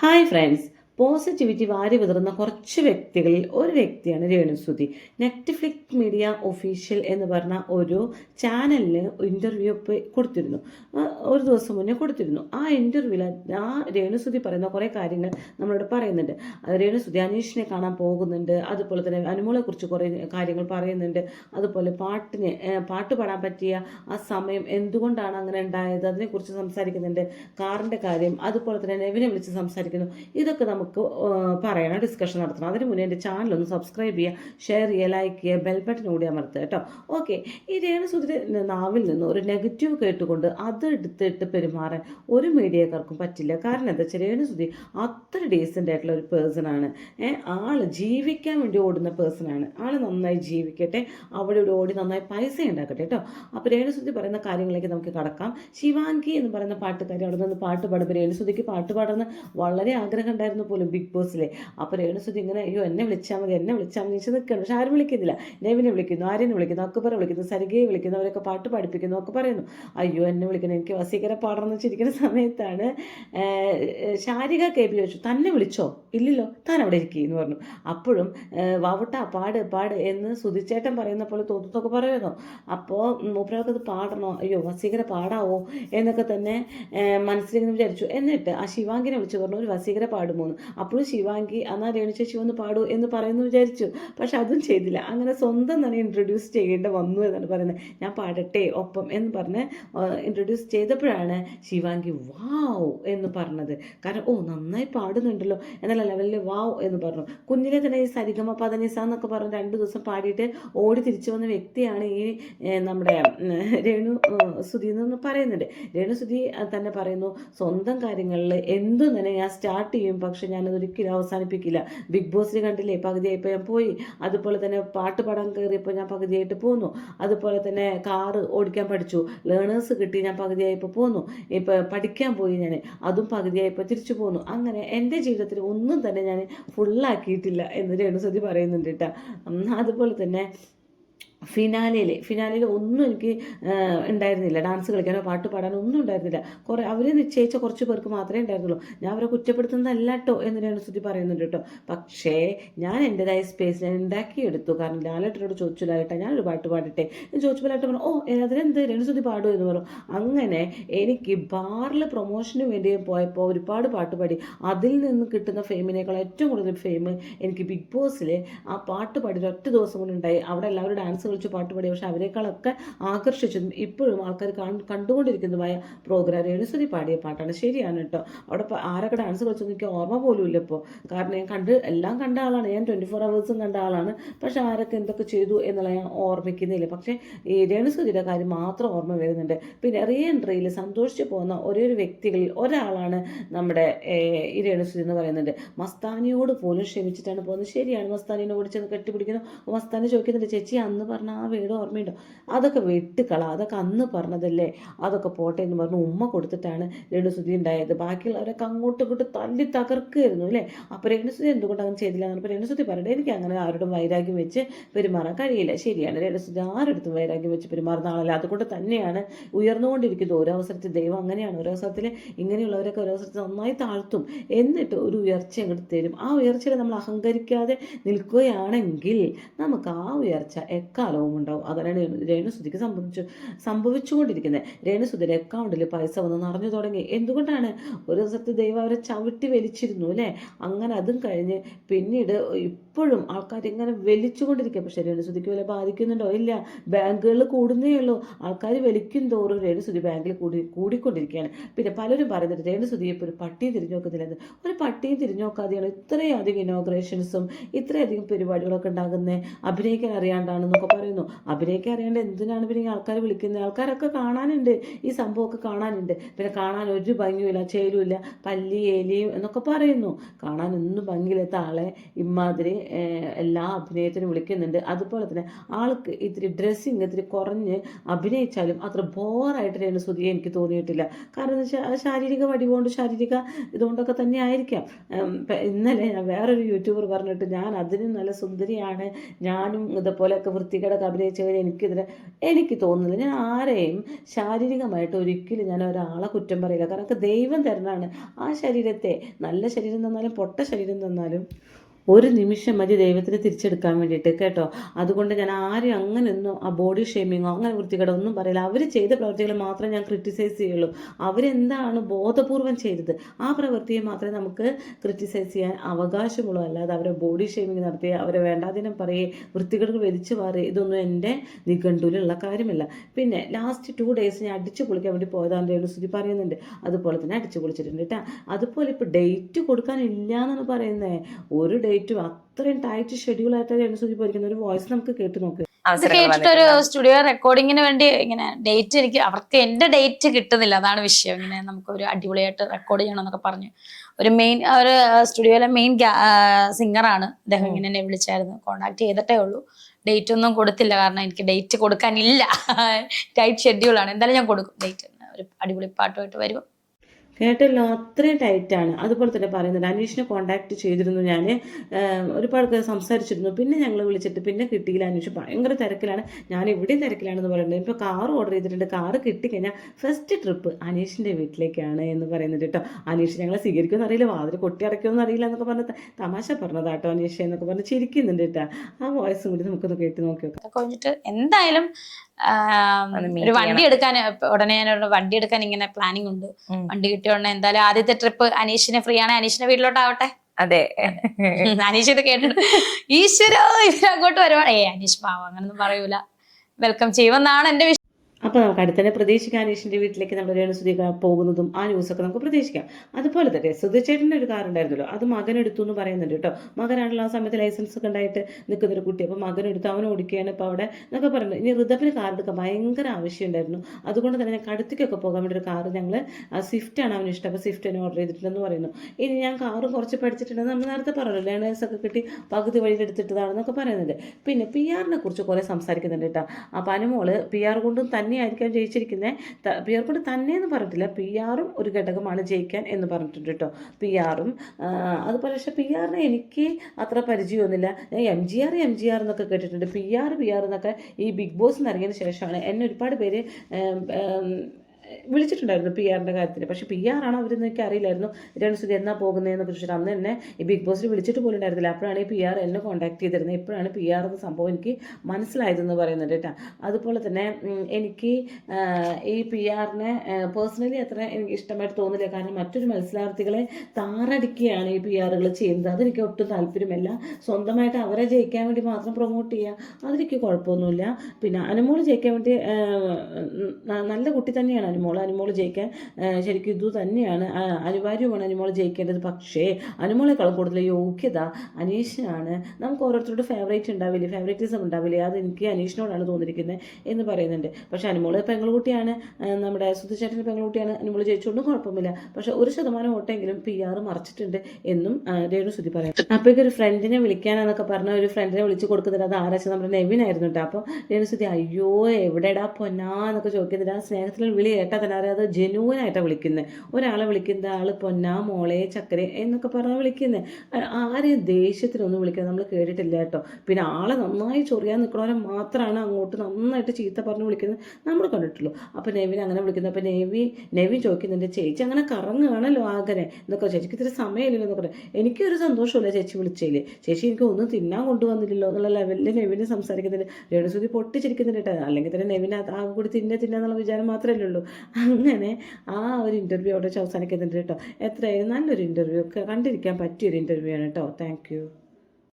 Hi friends positivity വാരി വിതറുന്ന കുറച്ച് വ്യക്തികളിൽ ഒരു വ്യക്തിയാണ് രേണുസുതി നെറ്റ്ഫ്ലിക്സ് മീഡിയ ഒഫീഷ്യൽ എന്ന് പറഞ്ഞ ഒരു ചാനലിന് ഇന്റർവ്യൂ കൊടുത്തിരുന്നു. ഒരു ദിവസം മുന്നേ കൊടുത്തിരുന്നു. ആ ഇന്റർവ്യൂവിൽ ആ രേണുസുതി പറയുന്ന കുറേ കാര്യങ്ങൾ നമ്മളോട് പറയുന്നുണ്ട്. രേണുസുതി അനീഷിനെ കാണാൻ പോകുന്നുണ്ട്. അതുപോലെ തന്നെ അനുമോളെക്കുറിച്ച് കുറേ കാര്യങ്ങൾ പറയുന്നുണ്ട്. അതുപോലെ പാട്ടിന് പാട്ട് പാടാൻ പറ്റിയ ആ സമയം എന്തുകൊണ്ടാണ് അങ്ങനെ ഉണ്ടായത്? അതിനെക്കുറിച്ച് സംസാരിക്കുന്നുണ്ട്. കാറിന്റെ കാര്യം അതുപോലെ തന്നെ നെവിനെ വിളിച്ച് സംസാരിക്കുന്നു. ഇതൊക്കെ നമുക്ക് ആ, പറയണം ഡിസ്കഷൻ നടത്തണം. അതിന് മുന്നേ എന്റെ ചാനൽ ഒന്ന് സബ്സ്ക്രൈബ് ചെയ്യുക ഷെയർ ചെയ്യുക ലൈക്ക് ചെയ്യുക ബെൽ ബട്ടൺ കൂടി അമർത്തുക കേട്ടോ. ഓക്കെ ഈ രേണുസുതിരെ നാവിൽ നിന്ന് ഒരു നെഗറ്റീവ് കേട്ടുകൊണ്ട് അത് എടുത്തിട്ട് പെരുമാറാൻ ഒരു മീഡിയക്കാർക്കും പറ്റില്ല. കാരണം എന്താ വെച്ചാൽ രേണുസുതി അത്ര ഡീസന്റ് ആയിട്ടുള്ള ഒരു പേഴ്സൺ ആണ്. ആൾ ജീവിക്കാൻ വേണ്ടി ഓടുന്ന പേഴ്സൺ ആണ്. ആൾ നന്നായി ജീവിക്കട്ടെ അവിടെ ഇവിടെ ഓടി നന്നായി പൈസ ഉണ്ടാക്കട്ടെ കേട്ടോ. അപ്പോൾ രേണസുതി പറയുന്ന കാര്യങ്ങളിലേക്ക് നമുക്ക് കടക്കാം. ശിവാങ്കി എന്ന് പറയുന്ന പാട്ടുകാരി അവിടെ നിന്ന് പാട്ട് പാടുമ്പോൾ രേണുസുതിക്ക് പാട്ട് പാടുന്ന വളരെ ആഗ്രഹം ഉണ്ടായിരുന്നു പോലും. ബിഗ് ബോസിലെ. അപ്പോൾ രേണുസുതി ഇങ്ങനെ അയ്യോ എന്നെ വിളിച്ചാൽ മതി എന്നെ വിളിച്ചാൽ മതി നിൽക്കണം പക്ഷെ ആരും വിളിക്കുന്നില്ല. നെവിനെ വിളിക്കുന്നു ആര്യനെ വിളിക്കുന്നു അക്ബറെ വിളിക്കുന്നു സരികയെ വിളിക്കുന്നു അവരൊക്കെ പാട്ട് പഠിപ്പിക്കുന്നു ഒക്കെ പറയുന്നു. അയ്യോ എന്നെ വിളിക്കുന്നു എനിക്ക് വസീകര പാടണമെന്ന് വെച്ചിരിക്കുന്ന സമയത്താണ് ശാരിക കെ ബി ചോദിച്ചു തന്നെ വിളിച്ചോ? ഇല്ലല്ലോ താൻ അവിടെ ഇരിക്കുക എന്ന് പറഞ്ഞു. അപ്പോഴും വാവട്ട പാട് പാട് എന്ന് സുധിച്ചേട്ടൻ പറയുന്ന പോലെ തോന്നത്തൊക്കെ പറയുന്നു. അപ്പോൾ മൂപ്പരൊക്കെ പാടണോ? അയ്യോ വസീകര പാടാവോ? എന്നൊക്കെ തന്നെ മനസ്സിലിങ്ങനെ വിചാരിച്ചു. എന്നിട്ട് ആ ശിവാങ്കിനെ വിളിച്ച് പറഞ്ഞു ഒരു വസീകര പാടുമോന്ന്. അപ്പോഴും ശിവാങ്കി എന്നാ രേണു ചേച്ചി ഒന്ന് പാടൂ എന്ന് പറയുന്നു വിചാരിച്ചു. പക്ഷെ അതും ചെയ്തില്ല. അങ്ങനെ സ്വന്തം തന്നെ ഇൻട്രൊഡ്യൂസ് ചെയ്യേണ്ട വന്നു എന്നാണ് പറയുന്നത്. ഞാൻ പാടട്ടെ ഒപ്പം എന്ന് പറഞ്ഞ് ഇൻട്രൊഡ്യൂസ് ചെയ്തപ്പോഴാണ് ശിവാങ്കി വാവ് എന്ന് പറഞ്ഞത്. കാരണം ഓ നന്നായി പാടുന്നുണ്ടല്ലോ എന്നുള്ള ലെവലിൽ വാവ് എന്ന് പറഞ്ഞു. കുഞ്ഞിലെ തന്നെ ഈ സരിഗമ പതനിസ എന്നൊക്കെ പറഞ്ഞ് രണ്ട് ദിവസം പാടിയിട്ട് ഓടി തിരിച്ചു വന്ന വ്യക്തിയാണ് ഈ നമ്മുടെ രേണു സുധി എന്ന് പറയുന്നുണ്ട്. രേണു സുധി തന്നെ പറയുന്നു സ്വന്തം കാര്യങ്ങളിൽ എന്തും തന്നെ ഞാൻ സ്റ്റാർട്ട് ചെയ്യും. പക്ഷെ ഞാനത് ഒരിക്കലും അവസാനിപ്പിക്കില്ല ബിഗ് ബോസിൽ കണ്ടില്ലേ? പകുതിയായപ്പോൾ ഞാൻ പോയി. അതുപോലെ തന്നെ പാട്ട് പാടാൻ കയറിയപ്പോൾ ഞാൻ പകുതിയായിട്ട് പോന്നു. അതുപോലെ തന്നെ കാറ് ഓടിക്കാൻ പഠിച്ചു. ലേണേഴ്സ് കിട്ടി ഞാൻ പകുതിയായപ്പോൾ പോന്നു. ഇപ്പോൾ പഠിക്കാൻ പോയി ഞാൻ അതും പകുതിയായപ്പോൾ തിരിച്ചു പോന്നു. അങ്ങനെ എന്റെ ജീവിതത്തിൽ ഒന്നും തന്നെ ഞാൻ ഫുള്ളാക്കിയിട്ടില്ല എന്ന് രേണുസതി പറയുന്നുണ്ട് കേട്ടോ. അതുപോലെ തന്നെ ഫിനാലയിൽ ഫിനാലയിൽ ഒന്നും എനിക്ക് ഉണ്ടായിരുന്നില്ല. ഡാൻസ് കളിക്കാനോ പാട്ട് പാടാനോ ഒന്നും ഉണ്ടായിരുന്നില്ല. കുറേ അവർ നിശ്ചയിച്ച കുറച്ച് പേർക്ക് മാത്രമേ ഉണ്ടായിരുന്നുള്ളൂ. ഞാൻ അവരെ കുറ്റപ്പെടുത്തുന്നതല്ല കേട്ടോ എന്ന് രേണുസുതി പറയുന്നുണ്ട് കേട്ടോ പക്ഷേ ഞാൻ എന്റെതായ സ്പേസ് ഞാൻ ഉണ്ടാക്കിയെടുത്തു. കാരണം ലാലേട്ടനോട് ചോദിച്ചു ലാലേട്ട ഞാനൊരു പാട്ട് പാടട്ടെ? ചോദിച്ചപ്പോൾ ലാലേട്ടൻ പറഞ്ഞു ഓ അതിനെന്ത്? രേണുസുതി പാടുമോ എന്ന് പറഞ്ഞു. അങ്ങനെ എനിക്ക് ബാറിൽ പ്രൊമോഷന് വേണ്ടി പോയപ്പോൾ ഒരുപാട് പാട്ട് പാടി. അതിൽ നിന്ന് കിട്ടുന്ന ഫെയിമിനേക്കാൾ ഏറ്റവും കൂടുതൽ ഫെയിം എനിക്ക് ബിഗ് ബോസിൽ ആ പാട്ട് പാടി ഒറ്റ ദിവസം കൊണ്ടുണ്ടായി അവിടെ എല്ലാവരും ഡാൻസ് കളിച്ച് പാട്ട് പാടിയ പക്ഷെ അവരെക്കാളൊക്കെ ആകർഷിച്ചതും ഇപ്പോഴും ആൾക്കാർ കാണ് കണ്ടുകൊണ്ടിരിക്കുന്നതുമായ പ്രോഗ്രാം രേണുസുതി പാടിയ പാട്ടാണ്. ശരിയാണ് കേട്ടോ. അവിടെ ആരൊക്കെ ഡാൻസ് കളിച്ചൊന്നും എനിക്ക് ഓർമ്മ പോലും ഇല്ല ഇപ്പോൾ കാരണം ഞാൻ കണ്ട് എല്ലാം കണ്ട ആളാണ്. ഞാൻ ട്വന്റി ഫോർ അവേഴ്സും കണ്ട ആളാണ്. പക്ഷെ ആരൊക്കെ എന്തൊക്കെ ചെയ്തു എന്നുള്ള ഞാൻ ഓർമ്മിക്കുന്നില്ല. പക്ഷേ ഈ രേണുസുതിയുടെ കാര്യം മാത്രം ഓർമ്മ വരുന്നുണ്ട്. പിന്നെ റീ എൻട്രിയിൽ സന്തോഷിച്ച് പോകുന്ന ഒരേ ഒരു വ്യക്തികളിൽ ഒരാളാണ് നമ്മുടെ ഈ രേണുസുതി എന്ന് പറയുന്നുണ്ട് മസ്താനിയോട് പോലും ക്ഷമിച്ചിട്ടാണ് പോകുന്നത്. ശരിയാണ് മസ്താനിനെ ഓടിച്ചെന്ന് ചെന്ന് കെട്ടിപ്പിടിക്കുന്നു. മസ്താനി ചോദിക്കുന്നുണ്ട് ചേച്ചി അന്ന് ആ വീട് ഓർമ്മയുണ്ടോ? അതൊക്കെ വെട്ടിക്കള അതൊക്കെ അന്ന് പറഞ്ഞതല്ലേ? അതൊക്കെ പോട്ടെ എന്ന് പറഞ്ഞ് ഉമ്മ കൊടുത്തിട്ടാണ് രേണുസുതി ഉണ്ടായത്. ബാക്കിയുള്ളവരൊക്കെ അങ്ങോട്ടും ഇങ്ങോട്ടും തല്ലി തകർക്കുമായിരുന്നു അല്ലേ? അപ്പോൾ രേണുസുതി എന്തുകൊണ്ട് അങ്ങനെ ചെയ്തില്ല എന്ന് അപ്പോൾ രേണുസുതി പറയട്ടെ എനിക്ക് അങ്ങനെ ആരോടും വൈരാഗ്യം വെച്ച് പെരുമാറാൻ കഴിയില്ല. ശരിയാണ് രേണുസുതി ആരോടത്തും വൈരാഗ്യം വെച്ച് പെരുമാറുന്ന ആളല്ല. അതുകൊണ്ട് തന്നെയാണ് ഉയർന്നുകൊണ്ടിരിക്കുന്നത്. ഓരോ അവസരത്തിൽ ദൈവം അങ്ങനെയാണ്. ഓരോ അവസരത്തിൽ ഇങ്ങനെയുള്ളവരൊക്കെ ഓരോ അവസരത്തിൽ നന്നായി താഴ്ത്തും. എന്നിട്ട് ഒരു ഉയർച്ച അങ്ങോട്ട് തരും. ആ ഉയർച്ചയിൽ നമ്മൾ അഹങ്കരിക്കാതെ നിൽക്കുകയാണെങ്കിൽ നമുക്ക് ആ ഉയർച്ച എക്കാലവും ഉണ്ടാവും അതാണ് രേണു- രേണുസുതിക്ക് സംഭവിച്ചു സംഭവിച്ചുകൊണ്ടിരിക്കുന്നത്. രേണുസുതിയുടെ അക്കൗണ്ടിൽ പൈസ വന്ന് നിറഞ്ഞു തുടങ്ങി. എന്തുകൊണ്ടാണ്? ഒരു ദിവസത്തെ ദൈവം അവരെ ചവിട്ടി വലിച്ചിരുന്നു അല്ലേ? അങ്ങനെ അതും കഴിഞ്ഞ് പിന്നീട് ഇപ്പോഴും ആൾക്കാർ ഇങ്ങനെ വലിച്ചുകൊണ്ടിരിക്കുക പക്ഷേ രേണുസുതിക്ക് വില ബാധിക്കുന്നുണ്ടോ? ഇല്ല. ബാങ്കുകളിൽ കൂടുന്നേ ഉള്ളൂ. ആൾക്കാർ വലിക്കും തോറും രേണുസുതി ബാങ്കിൽ കൂടി കൂടിക്കൊണ്ടിരിക്കുകയാണ്. പിന്നെ പലരും പറയുന്നുണ്ട് രേണുസുതി ഇപ്പോൾ ഒരു പട്ടിയും തിരിഞ്ഞു നോക്കുന്നില്ലെന്ന്. ഒരു പട്ടിയും തിരിഞ്ഞു നോക്കാതെയാണ് ഇത്രയും അധികം ഇനോഗ്രേഷൻസും ഇത്രയധികം പരിപാടികളൊക്കെ ഉണ്ടാകുന്നത്. അഭിനയിക്കാൻ അറിയാണ്ടാണെന്നൊക്കെ പറയുന്നു. അവരെയൊക്കെ അറിയാണ്ട് എന്തിനാണ് പിന്നെ ആൾക്കാർ വിളിക്കുന്നത്? ആൾക്കാരൊക്കെ കാണാനുണ്ട്. ഈ സംഭവമൊക്കെ കാണാനുണ്ട്. പിന്നെ കാണാൻ ഒരു ഭംഗിയുമില്ല ചേരുമില്ല. പല്ലി ഏലിയും എന്നൊക്കെ പറയുന്നു. കാണാനൊന്നും ഭംഗിയില്ലാത്ത ആളെ ഇമാതിരി എല്ലാ അഭിനയത്തിനും വിളിക്കുന്നുണ്ട്. അതുപോലെ തന്നെ ആൾക്ക് ഇത്തിരി ഡ്രസ്സിങ് ഇത്തിരി കുറഞ്ഞ് അഭിനയിച്ചാലും അത്ര ബോറായിട്ട് രേണുസുതിയെ എനിക്ക് തോന്നിയിട്ടില്ല. കാരണം എന്ന് വെച്ചാൽ ശാരീരിക വടിവുകൊണ്ട് ശാരീരിക ഇതുകൊണ്ടൊക്കെ തന്നെ ആയിരിക്കാം. ഇന്നലെ ഞാൻ വേറൊരു യൂട്യൂബർ പറഞ്ഞിട്ട് ഞാൻ അതിനും നല്ല സുന്ദരിയാണ്. ഞാനും ഇതുപോലെയൊക്കെ വൃത്തി വൃത്തികേടൊക്കെ അഭിനയിച്ചു കഴിഞ്ഞാൽ എനിക്കെതിരെ എനിക്ക് തോന്നുന്നില്ല. ഞാൻ ആരെയും ശാരീരികമായിട്ട് ഒരിക്കലും ഞാൻ ഒരാളെ കുറ്റം പറയില്ല. കാരണം ദൈവം തരുന്നതാണ്. ആ ശരീരത്തെ നല്ല ശരീരം തന്നാലും പൊട്ട ശരീരം തന്നാലും ഒരു നിമിഷം മതി ദൈവത്തിന് തിരിച്ചെടുക്കാൻ വേണ്ടിയിട്ട് കേട്ടോ? അതുകൊണ്ട് ഞാൻ ആരും അങ്ങനെയൊന്നും ആ ബോഡി ഷേമിങ്ങോ അങ്ങനെ വൃത്തികേടോ ഒന്നും പറയില്ല. അവർ ചെയ്ത പ്രവൃത്തികൾ മാത്രമേ ഞാൻ ക്രിറ്റിസൈസ് ചെയ്യുള്ളൂ. അവരെന്താണ് ബോധപൂർവം ചെയ്തത്? ആ പ്രവൃത്തിയെ മാത്രമേ നമുക്ക് ക്രിറ്റിസൈസ് ചെയ്യാൻ അവകാശമുള്ളൂ. അല്ലാതെ അവരെ ബോഡി ഷേമിങ് നടത്തി അവരെ വേണ്ടാതിനം പറയേ വൃത്തികേടുകൾ വലിച്ചു മാറി ഇതൊന്നും എന്റെ നിഘണ്ടുവിലുള്ള കാര്യമില്ല. പിന്നെ ലാസ്റ്റ് ടു ഡേയ്സ് ഞാൻ അടിച്ചു പൊളിക്കാൻ വേണ്ടി പോയതാണ് രേണുസുതി പറയുന്നുണ്ട്. അതുപോലെ തന്നെ അടിച്ചു പൊളിച്ചിട്ടുണ്ട് കേട്ടോ അതുപോലെ ഇപ്പോൾ ഡേറ്റ് കൊടുക്കാനില്ല എന്നാണ് പറയുന്നത് ഒരു ഡേറ്റും അത്രയും ടൈറ്റ് ഷെഡ്യൂൾ ഷെഡ്യൂളായിട്ട് രേണുസുതി പോയിരിക്കുന്ന ഒരു വോയിസ് നമുക്ക് കേട്ട് നോക്ക്. ഇത് കേട്ടിട്ടൊരു സ്റ്റുഡിയോ റെക്കോർഡിങ്ങിന് വേണ്ടി ഇങ്ങനെ ഡേറ്റ് എനിക്ക് അവർക്ക് എന്റെ ഡേറ്റ് കിട്ടുന്നില്ല. അതാണ് വിഷയം. ഇങ്ങനെ നമുക്ക് ഒരു അടിപൊളിയായിട്ട് റെക്കോർഡ് ചെയ്യണം എന്നൊക്കെ പറഞ്ഞു. ഒരു മെയിൻ ഒരു സ്റ്റുഡിയോയിലെ മെയിൻ സിംഗറാണ് അദ്ദേഹം ഇങ്ങനെ എന്നെ വിളിച്ചായിരുന്നു. കോണ്ടാക്ട് ചെയ്തിട്ടേ ഉള്ളൂ. ഡേറ്റ് ഒന്നും കൊടുത്തില്ല. കാരണം എനിക്ക് ഡേറ്റ് കൊടുക്കാനില്ല. ടൈറ്റ് ഷെഡ്യൂൾ ആണ്. എന്തായാലും ഞാൻ കൊടുക്കും. ഡേറ്റ് ഒരു അടിപൊളി പാട്ടുമായിട്ട് വരും. കേട്ടല്ലോ അത്രയും ടൈറ്റാണ് അതുപോലെ തന്നെ പറയുന്നുണ്ട് അനീഷിനെ കോണ്ടാക്ട് ചെയ്തിരുന്നു ഞാൻ ഒരുപാട് സംസാരിച്ചിരുന്നു. പിന്നെ ഞങ്ങൾ വിളിച്ചിട്ട് പിന്നെ കിട്ടിയില്ല. അനീഷ് ഭയങ്കര തിരക്കിലാണ്. ഞാൻ ഇവിടെ തിരക്കിലാണെന്ന് പറയുന്നത് ഇപ്പോൾ കാർ ഓർഡർ ചെയ്തിട്ടുണ്ട്. കാർ കിട്ടിക്കഴിഞ്ഞാൽ ഫസ്റ്റ് ട്രിപ്പ് അനീഷിന്റെ വീട്ടിലേക്കാണ് എന്ന് പറയുന്നത് കേട്ടോ. അനീഷ് ഞങ്ങളെ സ്വീകരിക്കുമെന്ന് അറിയില്ല. വാതിൽ കൊട്ടി അടയ്ക്കുമെന്ന് അറിയില്ല എന്നൊക്കെ പറഞ്ഞ് തമാശ പറഞ്ഞതാട്ടോ അനീഷ് എന്നൊക്കെ പറഞ്ഞ് ചിരിക്കുന്നുണ്ട് കേട്ടോ. ആ വോയിസും കൂടി നമുക്കൊന്ന് കേട്ട് നോക്കി നോക്കാം എന്തായാലും ഒരു വണ്ടി എടുക്കാൻ ഉടനെ ഞാൻ വണ്ടി എടുക്കാൻ ഇങ്ങനെ പ്ലാനിങ് ഉണ്ട്. വണ്ടി കിട്ടിയ ഉടനെ എന്തായാലും ആദ്യത്തെ ട്രിപ്പ് അനീഷിനെ ഫ്രീ ആണ്. അനീഷിന്റെ വീട്ടിലോട്ടാവട്ടെ. അതെ. അനീഷ് ഇത് കേട്ടിട്ടുണ്ട് ഈശ്വരോ ഇവരങ്ങോട്ട് വരുവാ. ഏ അനീഷ് പാവ അങ്ങനൊന്നും പറയൂല. വെൽക്കം ചെയ്യുമെന്നാണ് എന്റെ അപ്പോൾ നമുക്ക് അടുത്തന്നെ പ്രതീക്ഷിക്കാം അനീഷിന്റെ വീട്ടിലേക്ക് നമ്മൾ രേണുസുതി പോകുന്നതും ആ ന്യൂസൊക്കെ നമുക്ക് പ്രതീക്ഷിക്കാം. അതുപോലെ തന്നെ സുധിച്ചേട്ടന്റെ ഒരു കാർ ഉണ്ടായിരുന്നല്ലോ അത് മകൻ എടുത്തു എന്ന് പറയുന്നുണ്ട് കേട്ടോ. മകനാണല്ലോ ആ സമയത്ത് ലൈസൻസ് ഒക്കെ ഉണ്ടായിട്ട് നിൽക്കുന്ന ഒരു കുട്ടി. അപ്പോൾ മകൻ എടുത്ത് അവൻ ഓടിക്കുകയാണ് ഇപ്പോൾ അവിടെ എന്നൊക്കെ പറയുന്നത്. ഇനി ഋതപ്പിന് കാർ എടുക്കാൻ ഭയങ്കര ആവശ്യമുണ്ടായിരുന്നു അതുകൊണ്ട് തന്നെ ഞാൻ അടുത്തേക്കൊക്കെ പോകാൻ വേണ്ടി ഒരു കാർ ഞങ്ങൾ സ്വിഫ്റ്റാണ് അവന് ഇഷ്ടം. അപ്പോൾ സ്വിഫ്റ്റ് തന്നെ ഓർഡർ ചെയ്തിട്ടുണ്ടെന്ന് പറയുന്നു. ഇനി ഞാൻ കാർ കുറച്ച് പഠിച്ചിട്ടുണ്ട് നമ്മൾ നേരത്തെ പറഞ്ഞല്ലോ. ലേണേഴ്സ് ഒക്കെ കിട്ടി പകുതി വഴിയിൽ എടുത്തിട്ടതാണെന്നൊക്കെ പറയുന്നുണ്ട്. പിന്നെ പി ആറിനെ കുറിച്ച് കുറേ സംസാരിക്കുന്നുണ്ട് കേട്ടോ. അപ്പോൾ അനുമോൾ പി ആർ കൊണ്ടും തന്നെയായിരിക്കാം ജയിച്ചിരിക്കുന്നത് പി ആർ കൊണ്ട് തന്നെ എന്ന് പറഞ്ഞിട്ടില്ല. പി ആറും ഒരു ഘടകമാണ് ജയിക്കാൻ എന്ന് പറഞ്ഞിട്ടുണ്ട് കേട്ടോ. പി ആറും അതുപോലെ പക്ഷേ പി ആറിനെ എനിക്ക് അത്ര പരിചയമൊന്നുമില്ല. ഞാൻ M G R M G R എന്നൊക്കെ കേട്ടിട്ടുണ്ട്. പി ആർ പി ആർ എന്നൊക്കെ ഈ ബിഗ് ബോസ് ഇറങ്ങിയതിന് ശേഷമാണ് എന്നെ ഒരുപാട് പേര് വിളിച്ചിട്ടുണ്ടായിരുന്നു പി ആറിന്റെ കാര്യത്തിൽ പക്ഷേ പി ആർ ആണോ അവരെന്ന് എനിക്ക് അറിയില്ലായിരുന്നു. രൺസുതി എന്നാ പോകുന്നതെന്ന് കുറിച്ചിട്ട് അന്ന് ഈ ബിഗ് ബോസിൽ വിളിച്ചിട്ട് പോലും ഉണ്ടായിരുന്നില്ല. അപ്പോഴാണ് ഈ പി ആർ എന്നെ കോൺടാക്ട് ചെയ്തിരുന്നത്. ഇപ്പോഴാണ് പി ആർ എന്ന സംഭവം എനിക്ക് മനസ്സിലായതെന്ന് പറയുന്നുണ്ട് കേട്ടോ. അതുപോലെ തന്നെ എനിക്ക് ഈ പി ആറിനെ പേഴ്സണലി അത്ര എനിക്ക് ഇഷ്ടമായിട്ട് തോന്നില്ല കാരണം മറ്റൊരു മത്സരാർത്ഥികളെ താറടിക്കുകയാണ് ഈ പി ആറുകൾ ചെയ്യുന്നത്. അതെനിക്ക് ഒട്ടും താല്പര്യമല്ല. സ്വന്തമായിട്ട് അവരെ ജയിക്കാൻ വേണ്ടി മാത്രം പ്രൊമോട്ട് ചെയ്യുക. അതെനിക്ക് കുഴപ്പമൊന്നുമില്ല. പിന്നെ അനുമോൾ ജയിക്കാൻ വേണ്ടി നല്ല കുട്ടി തന്നെയാണ് അനുമോൾ ജയിക്കാൻ ആ, ശരിക്കും ഇതു തന്നെയാണ്. അനിവാര്യമാണ് അനുമോൾ ജയിക്കേണ്ടത്. പക്ഷേ അനുമോളെക്കാളും കൂടുതൽ യോഗ്യത അനീഷിനാണ്. നമുക്ക് ഓരോരുത്തരുടെ ഫേവറേറ്റ് ഉണ്ടാവില്ലേ? ഫേവറേറ്റിസം ഉണ്ടാവില്ലേ? അത് എനിക്ക് അനീഷിനോടാണ് തോന്നിയിരിക്കുന്നത് എന്ന് പറയുന്നുണ്ട്. പക്ഷേ അനുമോൾ പെങ്ങളുകുട്ടിയാണ് നമ്മുടെ സുധിച്ചേട്ടന്റെ പെങ്ങളുകുട്ടിയാണ് അനുമോൾ ജയിച്ചുകൊണ്ടും കുഴപ്പമില്ല പക്ഷേ ഒരു ശതമാനം വോട്ടെങ്കിലും പി ആർ മറിച്ചിട്ടുണ്ട് എന്നും രേണു സുധി പറയാം അപ്പോഴേക്കും ഒരു ഫ്രണ്ടിനെ വിളിക്കാനെന്നൊക്കെ പറഞ്ഞ ഒരു ഫ്രണ്ടിനെ വിളിച്ച് കൊടുക്കുന്നില്ല അത് ആരാച്ച നമ്മുടെ നെവിനായിരുന്നു കേട്ടോ. അപ്പോൾ രേണു സുധി അയ്യോ എവിടെടാ പൊന്നാന്നൊക്കെ ചോദിക്കുന്നില്ല ആ സ്നേഹത്തിൽ വിളി കേട്ടാൽ തന്നെ അറിയാം അത് ജെനുവനായിട്ടാണ് വിളിക്കുന്നത് ഒരാളെ വിളിക്കുന്ന ആൾ പൊന്നാ മോളെ ചക്കരെ എന്നൊക്കെ പറഞ്ഞാൽ വിളിക്കുന്നത് ആരെയും ദേഷ്യത്തിനൊന്നും വിളിക്കുന്നത് നമ്മൾ കേട്ടിട്ടില്ല കേട്ടോ. പിന്നെ ആളെ നന്നായി ചൊറിയാൻ നിൽക്കണവരെ മാത്രമാണ് അങ്ങോട്ട് നന്നായിട്ട് ചീത്ത പറഞ്ഞ് വിളിക്കുന്നത് നമ്മൾ കണ്ടിട്ടുള്ളൂ. അപ്പോൾ നെവിൻ അങ്ങനെ വിളിക്കുന്നത് അപ്പോൾ നെവി നെവി ചോദിക്കുന്നുണ്ട് ചേച്ചി അങ്ങനെ കറങ്ങുകയാണല്ലോ ആകനെ? എന്നൊക്കെ ചേച്ചിക്ക് ഇത്തിരി സമയമില്ലല്ലോ എന്നൊക്കെ പറയാം. എനിക്കൊരു സന്തോഷമില്ല ചേച്ചി വിളിച്ചതിൽ ചേച്ചി എനിക്ക് ഒന്നും തിന്നാൻ കൊണ്ടുവന്നില്ലല്ലോ എന്നുള്ള ലെവലിൽ നെവിനെ സംസാരിക്കുന്നുണ്ട്. രേണുസുതി പൊട്ടിച്ചിരിക്കുന്നുണ്ട് കേട്ടോ. അല്ലെങ്കിൽ തന്നെ നെവിന് അത് ആ കൂടി തിന്നെ തിന്നാന്നുള്ള വിചാരം മാത്രമല്ലേ ഉള്ളൂ. അങ്ങനെ ആ ഒരു ഇന്റർവ്യൂ അവിടെ അവസാനിക്കുന്നുണ്ട് കേട്ടോ. എത്രയായാലും നല്ലൊരു ഇന്റർവ്യൂ കണ്ടിരിക്കാൻ പറ്റിയൊരു ഇന്റർവ്യൂ ആണ് കേട്ടോ. താങ്ക്